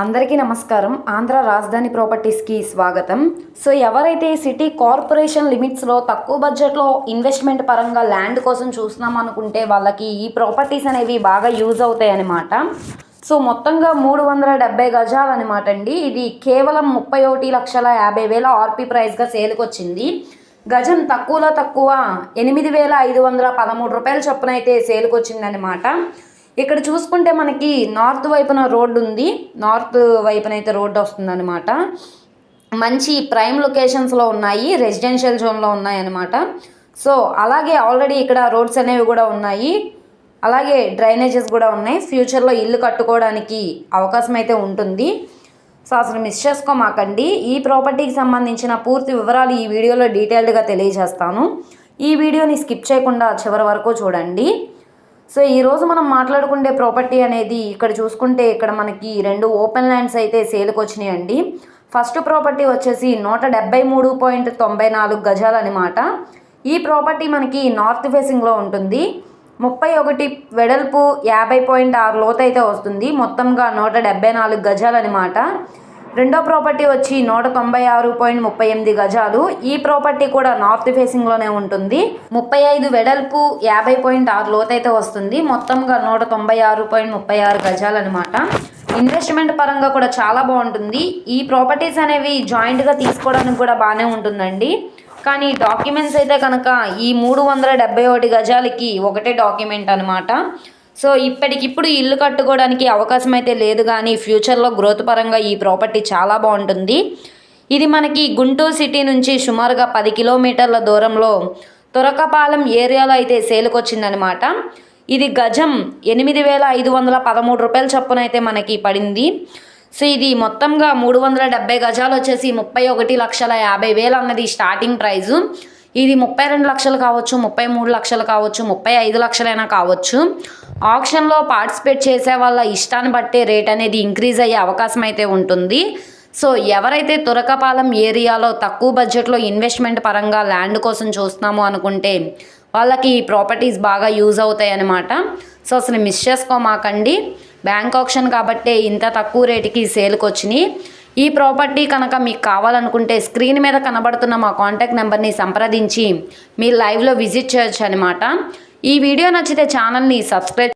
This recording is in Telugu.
అందరికీ నమస్కారం. ఆంధ్ర రాజధాని ప్రాపర్టీస్కి స్వాగతం. సో ఎవరైతే సిటీ కార్పొరేషన్ లిమిట్స్లో తక్కువ బడ్జెట్లో ఇన్వెస్ట్మెంట్ పరంగా ల్యాండ్ కోసం చూస్తున్నాం అనుకుంటే వాళ్ళకి ఈ ప్రాపర్టీస్ అనేవి బాగా యూజ్ అవుతాయి అన్నమాట. సో మొత్తంగా మూడు వందల డెబ్బై గజాలు అనమాట అండి. ఇది కేవలం ముప్పై ఒకటి లక్షల యాభై వేల ఆర్పి ప్రైస్గా సేల్కి వచ్చింది. గజం తక్కువలో తక్కువ ఎనిమిది వేల ఐదు వందల పదమూడు రూపాయల చొప్పున అయితే సేల్కి వచ్చిందనమాట ఇక్కడ చూసుకుంటే మనకి నార్త్ వైపున రోడ్డు ఉంది. నార్త్ వైపున అయితే రోడ్డు వస్తుందన్నమాట. మంచి ప్రైమ్ లొకేషన్స్లో ఉన్నాయి. రెసిడెన్షియల్ జోన్లో ఉన్నాయి అన్నమాట సో అలాగే ఆల్రెడీ ఇక్కడ రోడ్స్ అనేవి కూడా ఉన్నాయి. అలాగే డ్రైనేజెస్ కూడా ఉన్నాయి. ఫ్యూచర్లో ఇల్లు కట్టుకోవడానికి అవకాశం అయితే ఉంటుంది. సో అసలు మిస్ చేసుకోమాకండి. ఈ ప్రాపర్టీకి సంబంధించిన పూర్తి వివరాలు ఈ వీడియోలో డీటెయిల్డ్గా తెలియజేస్తాను. ఈ వీడియోని స్కిప్ చేయకుండా చివరి వరకు చూడండి. సో ఈరోజు మనం మాట్లాడుకునే ప్రాపర్టీ అనేది ఇక్కడ చూసుకుంటే ఇక్కడ మనకి రెండు ఓపెన్ ల్యాండ్స్ అయితే సేల్కి వచ్చినాయండి. ఫస్ట్ ప్రాపర్టీ వచ్చేసి నూట డెబ్బై మూడు పాయింట్ తొంభై నాలుగు గజాలు అనమాట ఈ ప్రాపర్టీ మనకి నార్త్ ఫేసింగ్లో ఉంటుంది. ముప్పై ఒకటి వెడల్పు యాభై పాయింట్ ఆరు లోతు అయితే వస్తుంది. మొత్తంగా నూట డెబ్బై నాలుగు గజాలు అనమాట రెండో ప్రాపర్టీ వచ్చి నూట తొంభై ఆరు పాయింట్ ముప్పై ఎనిమిది గజాలు. ఈ ప్రాపర్టీ కూడా నార్త్ ఫేసింగ్లోనే ఉంటుంది. ముప్పై ఐదు వెడల్పు యాభై పాయింట్ ఆరు లోతైతే వస్తుంది. మొత్తంగా నూట తొంభై ఆరు పాయింట్ ముప్పై ఆరు గజాలు అనమాట ఇన్వెస్ట్మెంట్ పరంగా కూడా చాలా బాగుంటుంది. ఈ ప్రాపర్టీస్ అనేవి జాయింట్గా తీసుకోవడానికి కూడా బాగానే ఉంటుందండి. కానీ డాక్యుమెంట్స్ అయితే కనుక ఈ మూడు వందల డెబ్బై ఒకటి గజాలకి ఒకటే డాక్యుమెంట్ అనమాట సో ఇప్పటికిప్పుడు ఇల్లు కట్టుకోవడానికి అవకాశం అయితే లేదు కానీ ఫ్యూచర్లో గ్రోత్ పరంగా ఈ ప్రాపర్టీ చాలా బాగుంటుంది. ఇది మనకి గుంటూరు సిటీ నుంచి సుమారుగా పది కిలోమీటర్ల దూరంలో తురకపాలెం ఏరియాలో అయితే సేలుకొచ్చిందనమాట ఇది గజం ఎనిమిది వేల ఐదు వందల పదమూడు రూపాయల చొప్పున అయితే మనకి పడింది. సో ఇది మొత్తంగా మూడు వందల డెబ్బై గజాలు వచ్చేసి ముప్పై ఒకటి లక్షల యాభై వేలు అన్నది స్టార్టింగ్ ప్రైజు. ఇది ముప్పై రెండు లక్షలు కావచ్చు ముప్పై మూడు లక్షలు కావచ్చు ముప్పై ఐదు లక్షలైనా కావచ్చు. ఆప్షన్లో పార్టిసిపేట్ చేసే వాళ్ళ ఇష్టాన్ని బట్టే రేట్ అనేది ఇంక్రీజ్ అయ్యే అవకాశం అయితే ఉంటుంది. సో ఎవరైతే తురకపాలెం ఏరియాలో తక్కువ బడ్జెట్లో ఇన్వెస్ట్మెంట్ పరంగా ల్యాండ్ కోసం చూస్తున్నాము అనుకుంటే వాళ్ళకి ఈ ప్రాపర్టీస్ బాగా యూజ్ అవుతాయి అన్నమాట. సో అసలు మిస్ చేసుకోమాకండి. బ్యాంక్ ఆప్షన్ కాబట్టే ఇంత తక్కువ రేటుకి సేల్కి వచ్చినాయి. ఈ ప్రాపర్టీ కనుక మీకు కావాలనుకుంటే స్క్రీన్ మీద కనబడుతున్న మా కాంటాక్ట్ నెంబర్ని సంప్రదించి మీరు లైవ్లో విజిట్ చేయొచ్చు అనమాట ఈ వీడియో నచ్చితే ఛానల్ని సబ్స్క్రైబ్